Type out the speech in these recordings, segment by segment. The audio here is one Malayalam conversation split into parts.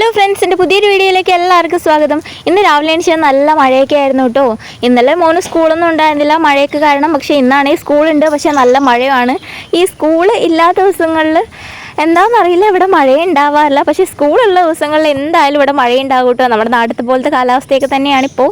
ഹലോ ഫ്രണ്ട്സ് എന്റെ പുതിയൊരു വീഡിയോയിലേക്ക് എല്ലാവർക്കും സ്വാഗതം. ഇന്ന് രാവിലെ എനിക്ക് നല്ല മഴയൊക്കെ ആയിരുന്നു കേട്ടോ. ഇന്നലെ മോന് സ്കൂളൊന്നും ഉണ്ടായിരുന്നില്ല മഴയൊക്കെ കാരണം. പക്ഷേ ഇന്നാണെങ്കിൽ സ്കൂളുണ്ട്. പക്ഷേ നല്ല മഴയാണ്. ഈ സ്കൂൾ ഇല്ലാത്ത ദിവസങ്ങളിൽ എന്താണെന്നറിയില്ല ഇവിടെ മഴയുണ്ടാവാറില്ല. പക്ഷേ സ്കൂളുള്ള ദിവസങ്ങളിൽ എന്തായാലും ഇവിടെ മഴയുണ്ടാകും കേട്ടോ നമ്മുടെ നാട്ടിലത്തെ പോലത്തെ കാലാവസ്ഥയൊക്കെ തന്നെയാണ് ഇപ്പോൾ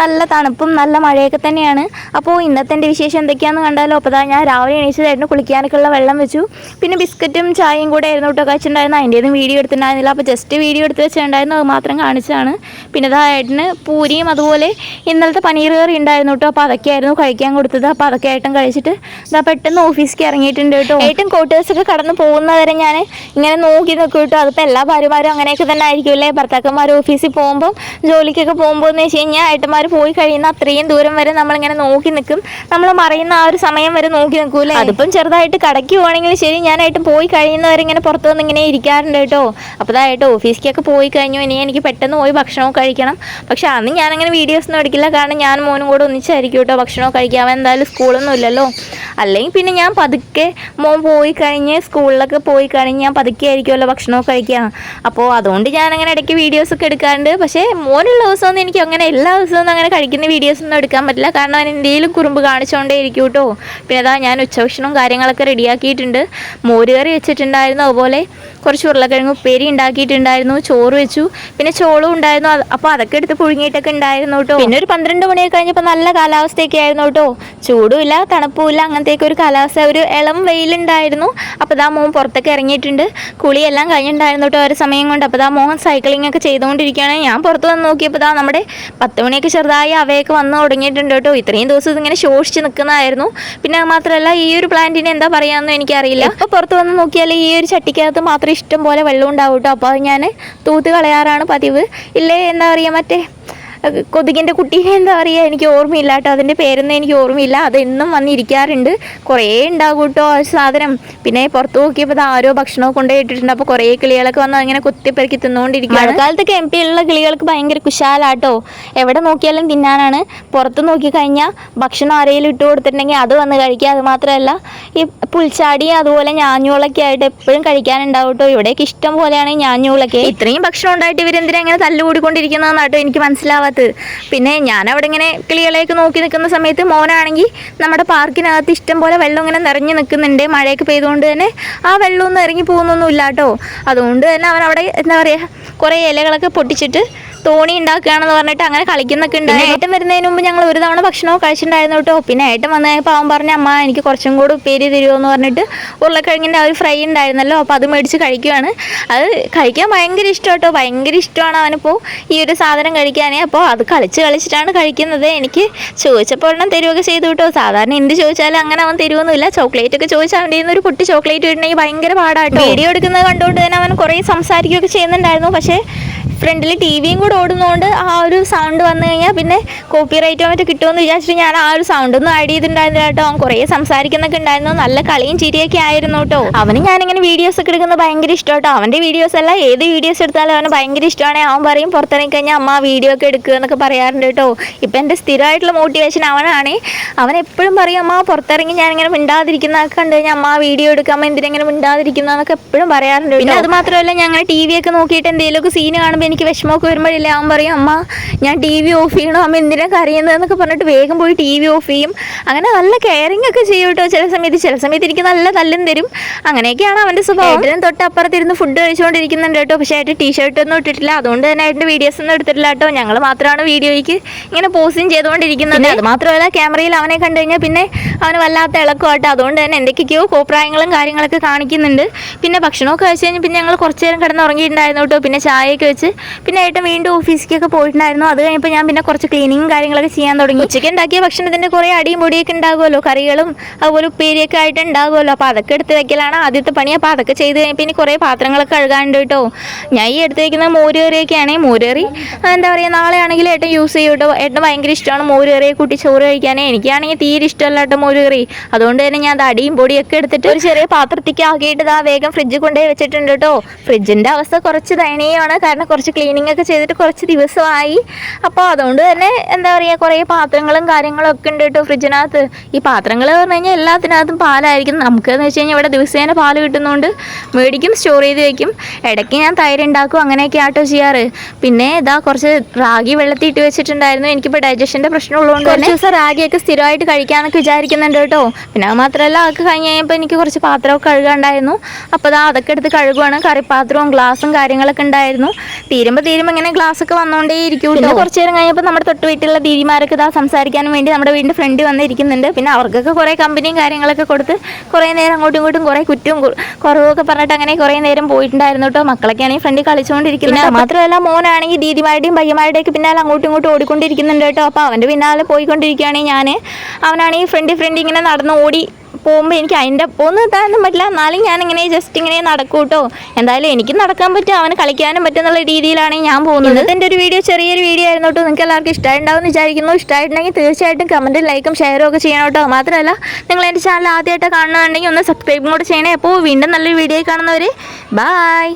നല്ല തണുപ്പും നല്ല മഴയൊക്കെ തന്നെയാണ്. അപ്പോൾ ഇന്നത്തെ എന്റെ വിശേഷം എന്തൊക്കെയാണെന്ന് കണ്ടാലോ? അപ്പോൾ ഞാൻ രാവിലെ എണീച്ചതായിരുന്നു കുളിക്കാനൊക്കെ ഉള്ള വെള്ളം വെച്ചു. പിന്നെ ബിസ്ക്കറ്റും ചായയും കൂടെ ആയിരുന്നു കേട്ടോ കഴിച്ചിട്ടുണ്ടായിരുന്നു അതിന്റെ വീഡിയോ എടുത്തിട്ടുണ്ടായിരുന്നില്ല. അപ്പോൾ ജസ്റ്റ് വീഡിയോ എടുത്ത് വെച്ചിട്ടുണ്ടായിരുന്നു. അത് മാത്രം കാണിച്ചതാണ്. പിന്നെ ഇതായിട്ടിന് പൂരിയും അതുപോലെ ഇന്നലത്തെ പനീർ കറി ഉണ്ടായിരുന്നു കേട്ടോ. അപ്പോൾ അതൊക്കെയായിരുന്നു കഴിക്കാൻ കൊടുത്തത്. അപ്പോൾ അതൊക്കെ ഏട്ടൻ കഴിച്ചിട്ട് ഇതാ പെട്ടെന്ന് ഓഫീസിലേക്ക് ഇറങ്ങിയിട്ടുണ്ട് കേട്ടോ. ഏട്ടൻ കോട്ടേഴ്സൊക്കെ കടന്ന് പോകുന്നവരെ ഞാൻ ഇങ്ങനെ നോക്കി നിൽക്കും കേട്ടോ. അതിപ്പോൾ എല്ലാ ഭാര്യമാരും അങ്ങനെയൊക്കെ തന്നെ ആയിരിക്കും അല്ലേ? ഭർത്താക്കന്മാർ ഓഫീസിൽ പോകുമ്പോൾ ജോലിക്കൊക്കെ പോകുമ്പോൾ എന്ന് വെച്ച് കഴിഞ്ഞാൽ ഏട്ടന്മാർ പോയി കഴിയുന്ന അത്രയും ദൂരം വരെ നമ്മളിങ്ങനെ നോക്കി നിൽക്കും. നമ്മൾ മറയുന്ന ആ ഒരു സമയം വരെ നോക്കി നിൽക്കൂലേ അതിപ്പം ചെറുതായിട്ട് കടയ്ക്ക് പോകണമെങ്കിൽ ശരി ഞാനായിട്ട് പോയി കഴിയുന്നവരെ ഇങ്ങനെ പുറത്തു നിന്ന് ഇങ്ങനെ ഇരിക്കാറുണ്ട് കേട്ടോ. അപ്പോൾ അതായിട്ട് ഓഫീസിലേക്കൊക്കെ പോയി കഴിഞ്ഞു ഇനി എനിക്ക് പെട്ടെന്ന് പോയി ഭക്ഷണമൊക്കെ കഴിക്കണം. പക്ഷെ അന്ന് ഞാനങ്ങനെ വീഡിയോസ് ഒന്നും എടുക്കില്ല. കാരണം ഞാൻ മോനും കൂടെ ഒന്നിച്ചായിരിക്കും കേട്ടോ ഭക്ഷണമൊക്കെ കഴിക്കാൻ എന്തായാലും സ്കൂളൊന്നും ഇല്ലല്ലോ. അല്ലെങ്കിൽ പിന്നെ ഞാൻ പതുക്കെ മോൻ പോയി കഴിഞ്ഞ് സ്കൂളിലൊക്കെ പോയി കഴിഞ്ഞ് ഞാൻ പതുക്കെ ആയിരിക്കുമല്ലോ ഭക്ഷണമൊക്കെ കഴിക്കുക. അപ്പോൾ അതുകൊണ്ട് ഞാൻ അങ്ങനെ ഇടയ്ക്ക് വീഡിയോസൊക്കെ എടുക്കാറുണ്ട്. പക്ഷേ മോനുള്ള ദിവസമൊന്നും എനിക്ക് അങ്ങനെ എല്ലാ ദിവസവും അങ്ങനെ കഴിക്കുന്ന വീഡിയോസൊന്നും എടുക്കാൻ പറ്റില്ല. കാരണം അവൻ എന്തെങ്കിലും കുറുമ്പ് കാണിച്ചുകൊണ്ടേ ഇരിക്കും കേട്ടോ. പിന്നെ അതാ ഞാൻ ഉച്ചഭക്ഷണവും കാര്യങ്ങളൊക്കെ റെഡിയാക്കിയിട്ടുണ്ട്. മോരുകറി വെച്ചിട്ടുണ്ടായിരുന്നു. അതുപോലെ കുറച്ച് ഉരുളക്കിഴങ്ങ് ഉപ്പേരി ഉണ്ടാക്കിയിട്ടുണ്ടായിരുന്നു. ചോറ് വെച്ചു. പിന്നെ ചോളും ഉണ്ടായിരുന്നു. അപ്പോൾ അതൊക്കെ എടുത്ത് പുഴുങ്ങിയിട്ടൊക്കെ ഉണ്ടായിരുന്നു കേട്ടോ. പിന്നെ ഒരു പന്ത്രണ്ട് മണിയൊക്കെ കഴിഞ്ഞപ്പോൾ നല്ല കാലാവസ്ഥയൊക്കെ ആയിരുന്നു കേട്ടോ. ചൂടുമില്ല തണുപ്പുമില്ല അങ്ങനത്തെയൊക്കെ ഒരു കാലാവസ്ഥ. ഒരു ഇളം വെയിലുണ്ടായിരുന്നു. അപ്പോൾ ദാ മോൻ പുറത്തൊക്കെ ഇറങ്ങിയിട്ടുണ്ട്. കുളിയെല്ലാം കഴിഞ്ഞിട്ടുണ്ടായിരുന്നു കേട്ടോ ഒരു സമയം കൊണ്ട്. അപ്പോൾ ദാ മോഹൻ സൈക്ലിംഗ് ഒക്കെ ചെയ്തുകൊണ്ടിരിക്കുകയാണ്. ഞാൻ പുറത്ത് വന്ന് നോക്കിയപ്പോൾ ദാ നമ്മുടെ പത്ത് മണിയൊക്കെ ചെറുതായി അവയൊക്കെ വന്ന് തുടങ്ങിയിട്ടുണ്ട് കേട്ടോ ഇത്രയും ദിവസം ഇതിങ്ങനെ ശോഷിച്ച് നിൽക്കുന്നതായിരുന്നു. പിന്നെ മാത്രമല്ല ഈ ഒരു പ്ലാന്റിന് എന്താ പറയാമെന്ന് എനിക്കറിയില്ല. അപ്പോൾ പുറത്ത് വന്ന് നോക്കിയാൽ ഈ ഒരു ചട്ടിക്കകത്ത് മാത്രം ഇഷ്ടം പോലെ വെള്ളം ഉണ്ടാവും കേട്ടോ അപ്പോൾ അത് ഞാൻ തൂത്ത് കളയാറാണ് പതിവ്. ഇല്ലേ? എന്താ പറയുക മറ്റേ കൊതുകിന്റെ കുട്ടി എന്താ പറയുക എനിക്ക് ഓർമ്മയില്ല കേട്ടോ. അതിന്റെ പേരൊന്നും എനിക്ക് ഓർമ്മയില്ല. അത് എന്നും വന്നിരിക്കാറുണ്ട്. കുറേ ഉണ്ടാകും കേട്ടോ ആ സാധനം. പിന്നെ പുറത്ത് നോക്കിയപ്പോൾ അത് ആരോ ഭക്ഷണമൊക്കെ കൊണ്ടു ഇട്ടിട്ടുണ്ട്. അപ്പോൾ കുറേ കിളികളൊക്കെ വന്ന് അങ്ങനെ കുത്തിപ്പെറുക്കി തിന്നുകൊണ്ടിരിക്കും മഴക്കാലത്തൊക്കെ എം പിയിലുള്ള കിളികൾക്ക് ഭയങ്കര കുശാലാട്ടോ എവിടെ നോക്കിയാലും തിന്നാനാണ്. പുറത്ത് നോക്കിക്കഴിഞ്ഞാൽ ഭക്ഷണം ആരെങ്കിലും ഇട്ട് കൊടുത്തിട്ടുണ്ടെങ്കിൽ അത് വന്ന് കഴിക്കുക. അത് മാത്രമല്ല ഈ പുൽച്ചാടി അതുപോലെ ഞാഞ്ഞൂളൊക്കെ ആയിട്ട് എപ്പോഴും കഴിക്കാനുണ്ടാവും കേട്ടോ ഇവിടെയൊക്കെ ഇഷ്ടം പോലെയാണ് ഞാഞ്ഞൂളൊക്കെ. ഇത്രയും ഭക്ഷണം ഉണ്ടായിട്ട് ഇവരെന്തിനാ ഇങ്ങനെ തല്ലുകൂടിക്കൊണ്ടിരിക്കുന്നതെന്നാട്ടോ എനിക്ക് മനസ്സിലാവാത്തത്. പിന്നെ ഞാൻ അവിടെ ഇങ്ങനെ കിളികളെയൊക്കെ നോക്കി നിൽക്കുന്ന സമയത്ത് മോനാണെങ്കിൽ നമ്മുടെ പാർക്കിനകത്ത് ഇഷ്ടം പോലെ വെള്ളം ഇങ്ങനെ നിറഞ്ഞു നിൽക്കുന്നുണ്ട്. മഴയൊക്കെ പെയ്തുകൊണ്ട് തന്നെ ആ വെള്ളമൊന്നും ഇറങ്ങി പോകുന്നൊന്നുമില്ല കേട്ടോ അതുകൊണ്ട് തന്നെ അവൻ അവിടെ എന്താ പറയുക കുറേ ഇലകളൊക്കെ പൊട്ടിച്ചിട്ട് തോണി ഉണ്ടാക്കുകയാണെന്ന് പറഞ്ഞിട്ട് അങ്ങനെ കളിക്കുന്നൊക്കെ ഉണ്ട്. ഏട്ടൻ വരുന്നതിന് മുമ്പ് ഞങ്ങൾ ഒരു തവണ ഭക്ഷണവും കഴിച്ചിട്ടുണ്ടായിരുന്നു കേട്ടോ. പിന്നെ ഏട്ടൻ വന്നു കഴിഞ്ഞപ്പോൾ അവൻ പറഞ്ഞ അമ്മ എനിക്ക് കുറച്ചും കൂടി ഉപ്പേരി തരുമോ എന്ന് പറഞ്ഞിട്ട് ഉരുളക്കിഴങ്ങിന്റെ ആ ഒരു ഫ്രൈ ഉണ്ടായിരുന്നല്ലോ അപ്പോൾ അത് മേടിച്ച് കഴിക്കുകയാണ് അത് കഴിക്കാൻ ഭയങ്കര ഇഷ്ടം കേട്ടോ. ഭയങ്കര ഇഷ്ടമാണ് അവനിപ്പോൾ ഈ ഒരു സാധനം കഴിക്കാനേ. അപ്പോൾ അത് കളിച്ച് കളിച്ചിട്ടാണ് കഴിക്കുന്നത്. എനിക്ക് ചോദിച്ചപ്പോൾ ഒരെണ്ണം തരുമൊക്കെ ചെയ്തു കേട്ടോ. സാധാരണ എന്ത് ചോദിച്ചാലും അങ്ങനെ അവൻ തരുമൊന്നുമില്ല ചോക്ലേറ്റ് ഒക്കെ ചോദിച്ചാൽ അവന്റെ ഒരു കുട്ടി ചോക്ലേറ്റ് ഇടണമെങ്കിൽ ഭയങ്കര പാടാട്ടോ വീഡിയോ എടുക്കുന്നത് കണ്ടുകൊണ്ട് തന്നെ അവൻ കുറേ സംസാരിക്കുകയൊക്കെ ചെയ്യുന്നുണ്ടായിരുന്നു. പക്ഷേ ഫ്രണ്ടിൽ ടി വിയും കൂടെ ഓടുന്നതുകൊണ്ട് ആ ഒരു സൗണ്ട് വന്നു കഴിഞ്ഞാൽ പിന്നെ കോപ്പി റൈറ്റോ മറ്റോ കിട്ടുമെന്ന് വിചാരിച്ചിട്ട് ഞാൻ ആ ഒരു സൗണ്ട് ഒന്നും ആഡ് ചെയ്തിട്ടുണ്ടായിരുന്നില്ല കേട്ടോ. അവൻ കുറേ സംസാരിക്കുന്നൊക്കെ ഉണ്ടായിരുന്നു. നല്ല കളിയും ചിരിയൊക്കെ ആയിരുന്നു കേട്ടോ. അവന് ഞാനിങ്ങനെ വീഡിയോസ് ഒക്കെ എടുക്കുന്നത് ഭയങ്കര ഇഷ്ടം കേട്ടോ. അവന്റെ വീഡിയോസ് അല്ല ഏത് വീഡിയോസ് എടുത്താലും അവന് ഭയങ്കര ഇഷ്ടമാണ്. അവൻ പറയും പുറത്തിറങ്ങി കഴിഞ്ഞാൽ അമ്മ വീഡിയോ ഒക്കെ എടുക്കുക എന്നൊക്കെ പറയാറുണ്ട് കേട്ടോ. ഇപ്പം എന്റെ സ്ഥിരമായിട്ടുള്ള മോട്ടിവേഷൻ അവനാണ്. അവൻ എപ്പോഴും പറയും അമ്മ പുറത്തിറങ്ങി ഞാനിങ്ങനെ മിണ്ടാതിരിക്കുന്നതൊക്കെ കണ്ടു കഴിഞ്ഞാൽ അമ്മ വീഡിയോ എടുക്കാൻ അമ്മ എന്തിനെങ്ങനെ മിണ്ടാതിരിക്കുന്നതെന്നൊക്കെ എപ്പോഴും പറയാറുണ്ട് പിന്നെ അത് മാത്രമല്ല ഞങ്ങൾ ടി വി ഒക്കെ നോക്കിയിട്ട് എന്തെങ്കിലുമൊക്കെ സീന് കാണുമ്പോൾ എനിക്ക് വിഷമമൊക്കെ വരുമ്പോഴില്ലേ അവൻ പറയും അമ്മ ഞാൻ ടി വി ഓഫ് ചെയ്യണോ? അമ്മ എന്തിനാ കരയുന്നതെന്നൊക്കെ പറഞ്ഞിട്ട് വേഗം പോയി ടി വി ഓഫ് ചെയ്യും. അങ്ങനെ നല്ല കെയറിങ് ഒക്കെ ചെയ്യും കേട്ടോ ചില സമയത്ത്. ചില സമയത്ത് എനിക്ക് നല്ല തല്ലും തരും. അങ്ങനെയൊക്കെയാണ് അവന്റെ സ്വഭാവം. ഏട്ടനും തൊട്ട് അപ്പുറത്തിരുന്ന് ഫുഡ് കഴിച്ചുകൊണ്ടിരിക്കുന്നുണ്ട് കേട്ടോ. പക്ഷേ ഏട്ടൻ ടീഷർട്ട് ഒന്നും ഇട്ടിട്ടില്ല. അതുകൊണ്ട് തന്നെ ഏട്ടന്റെ വീഡിയോസ് ഒന്നും എടുത്തിട്ടില്ല കേട്ടോ. ഞങ്ങൾ മാത്രമാണ് വീഡിയോയ്ക്ക് ഇങ്ങനെ പോസ്റ്റും ചെയ്തുകൊണ്ടിരിക്കുന്നത്. അത് മാത്രമല്ല ക്യാമറയിൽ അവനെ കണ്ടു കഴിഞ്ഞാൽ പിന്നെ അവന് വല്ലാത്ത ഇളക്കമാട്ടോ അതുകൊണ്ട് തന്നെ എന്തൊക്കെയോ കോപ്രായങ്ങളും കാര്യങ്ങളൊക്കെ കാണിക്കുന്നുണ്ട്. പിന്നെ ഭക്ഷണമൊക്കെ കഴിച്ച് കഴിഞ്ഞ് പിന്നെ ഞങ്ങൾ കുറച്ച് നേരം കിടന്ന് ഉറങ്ങിയിട്ടുണ്ടായിരുന്നു കേട്ടോ. പിന്നെ ചായയൊക്കെ വെച്ച് പിന്നെ ഏട്ടൻ വീണ്ടും ഓഫീസിലേക്കൊക്കെ പോയിട്ടുണ്ടായിരുന്നു. അത് കഴിഞ്ഞപ്പോൾ ഞാൻ പിന്നെ കുറച്ച് ക്ലീനിങ്ങും കാര്യങ്ങളൊക്കെ ചെയ്യാൻ തുടങ്ങി. ഉച്ചയ്ക്ക് ഉണ്ടാക്കിയ ഭക്ഷണത്തിന്റെ കുറേ അടിയും പൊടിയൊക്കെ ഉണ്ടാകുമല്ലോ. കറികളും അതുപോലെ ഉപ്പേരിയൊക്കെ ആയിട്ട് ഉണ്ടാകുമല്ലോ. അപ്പോൾ അതൊക്കെ എടുത്ത് വെക്കലാണ് ആദ്യത്തെ പണി. അപ്പോൾ അതൊക്കെ ചെയ്ത് കഴിഞ്ഞപ്പോൾ ഇനി കുറേ പാത്രങ്ങളൊക്കെ കഴുകാനുണ്ട് കേട്ടോ. ഞാൻ ഈ എടുത്ത് വയ്ക്കുന്ന മോര് മോരുകറി എന്താ പറയുക നാളെ ആണെങ്കിൽ ഏട്ടൻ യൂസ് ചെയ്യും കേട്ടോ. ഏട്ടൻ ഭയങ്കര ഇഷ്ടമാണ് മോര് കറിയെ കൂട്ടി ചോറ് കഴിക്കാനേ. എനിക്കാണെങ്കിൽ തീരെ ഇഷ്ടമല്ല കേട്ടോ മോര് കറി. അതുകൊണ്ട് തന്നെ ഞാൻ അത് അടിയും പൊടിയൊക്കെ എടുത്തിട്ട് ഒരു ചെറിയ പാത്രത്തേക്ക് ആക്കിയിട്ട് ഇതാ വേഗം ഫ്രിഡ്ജ് കൊണ്ടുപോയി വെച്ചിട്ടുണ്ട് കേട്ടോ. ഫ്രിഡ്ജിന്റെ അവസ്ഥ കുറച്ച് ദയനീയമാണ്. കാരണം കുറച്ച് ക്ലീനിങ് ഒക്കെ ചെയ്തിട്ട് കുറച്ച് ദിവസമായി. അപ്പോൾ അതുകൊണ്ട് തന്നെ എന്താ പറയുക കുറേ പാത്രങ്ങളും കാര്യങ്ങളും ഒക്കെ ഉണ്ട് കേട്ടോ ഫ്രിഡ്ജിനകത്ത്. ഈ പാത്രങ്ങൾ പറഞ്ഞു കഴിഞ്ഞാൽ എല്ലാത്തിനകത്തും പാലായിരിക്കും. നമുക്കെന്ന് വെച്ച് കഴിഞ്ഞാൽ ഇവിടെ ദിവസേന പാൽ കിട്ടുന്നതുകൊണ്ട് മേടിക്കും സ്റ്റോർ ചെയ്ത് വെക്കും. ഇടയ്ക്ക് ഞാൻ തൈര് ഉണ്ടാക്കും അങ്ങനെയൊക്കെ ആട്ടോ ചെയ്യാറ്. പിന്നെ ഇതാ കുറച്ച് റാഗി വെള്ളത്തിൽ ഇട്ട് വെച്ചിട്ടുണ്ടായിരുന്നു. എനിക്കിപ്പോൾ ഡൈജഷന്റെ പ്രശ്നം ഉള്ളതുകൊണ്ട് കുറച്ച് ദിവസം റാഗിയൊക്കെ സ്ഥിരമായിട്ട് കഴിക്കാമെന്നൊക്കെ വിചാരിക്കുന്നുണ്ട് കേട്ടോ. പിന്നെ അത് മാത്രമല്ല അതൊക്കെ കഴിഞ്ഞ് കഴിഞ്ഞപ്പോൾ എനിക്ക് കുറച്ച് പാത്രമൊക്കെ കഴുകാണ്ടായിരുന്നു അപ്പോൾ അതാ അതൊക്കെ എടുത്ത് കഴുകുവാണ്. കറിപ്പാത്രവും ഗ്ലാസും കാര്യങ്ങളൊക്കെ ഉണ്ടായിരുന്നു. തീരുമ്പോൾ തീരുമ്പോൾ ഇങ്ങനെ ഗ്ലാസ് ഒക്കെ വന്നുകൊണ്ടേ ഇരിക്കും പിന്നെ കുറച്ച് നേരം കഴിഞ്ഞപ്പോൾ നമ്മുടെ തൊട്ട് വീട്ടിലുള്ള ദീദിമാരൊക്കെ ഇതാ സംസാരിക്കാനും വേണ്ടി നമ്മുടെ വീടിന്റെ ഫ്രണ്ട് വന്നിരിക്കുന്നുണ്ട്. പിന്നെ അവർക്കൊക്കെ കുറേ കമ്പനിയും കാര്യങ്ങളൊക്കെ കൊടുത്ത് കുറേ നേരം അങ്ങോട്ടും ഇങ്ങോട്ടും കുറേ കുറ്റവും കുറവൊക്കെ പറഞ്ഞിട്ട് അങ്ങനെ കുറേ നേരം പോയിട്ടുണ്ടായിരുന്നു കേട്ടോ മക്കളൊക്കെ ആണെങ്കിൽ ഫ്രണ്ടിൽ കളിച്ചുകൊണ്ടിരിക്കുന്നത് മാത്രമല്ല മോനാണെങ്കിൽ ദീദിമാരുടെയും പയ്യന്മാരുടെയും ഒക്കെ പിന്നാലെ അങ്ങോട്ടും ഇങ്ങോട്ടും ഓടിക്കൊണ്ടിരിക്കുന്നുണ്ട് കേട്ടോ അപ്പോൾ അവന്റെ പിന്നാലെ പോയിക്കൊണ്ടിരിക്കുകയാണെങ്കിൽ ഞാൻ അവനാണെങ്കിൽ ഫ്രണ്ട് ഫ്രണ്ട് ഇങ്ങനെ നടന്ന് ഓടി പോകുമ്പോൾ എനിക്ക് അതിന്റെ ഒന്നും താഴ്ന്നും പറ്റില്ല. എന്നാലും ഞാൻ ഇങ്ങനെ ജസ്റ്റ് ഇങ്ങനെ നടക്കും കേട്ടോ എന്തായാലും എനിക്ക് നടക്കാൻ പറ്റും അവന് കളിക്കാനും പറ്റും എന്നുള്ള രീതിയിലാണ് ഞാൻ പോകുന്നത്. ഇന്നത്തെ ഒരു വീഡിയോ ചെറിയൊരു വീഡിയോ ആയിരുന്നു കേട്ടോ. നിങ്ങൾക്ക് എല്ലാവർക്കും ഇഷ്ടമായിട്ടുണ്ടാവും വിചാരിക്കുന്നു. ഇഷ്ടമായിട്ടുണ്ടെങ്കിൽ തീർച്ചയായിട്ടും കമന്റും ലൈക്കും ഷെയറും ഒക്കെ ചെയ്യണം കേട്ടോ. മാത്രമല്ല നിങ്ങൾ എന്റെ ചാനൽ ആദ്യമായിട്ട് കാണുന്നുണ്ടെങ്കിൽ ഒന്ന് സബ്സ്ക്രൈബും കൂടെ ചെയ്യണേ. അപ്പോൾ വീണ്ടും നല്ലൊരു വീഡിയോ കാണുന്നവർ ബായ്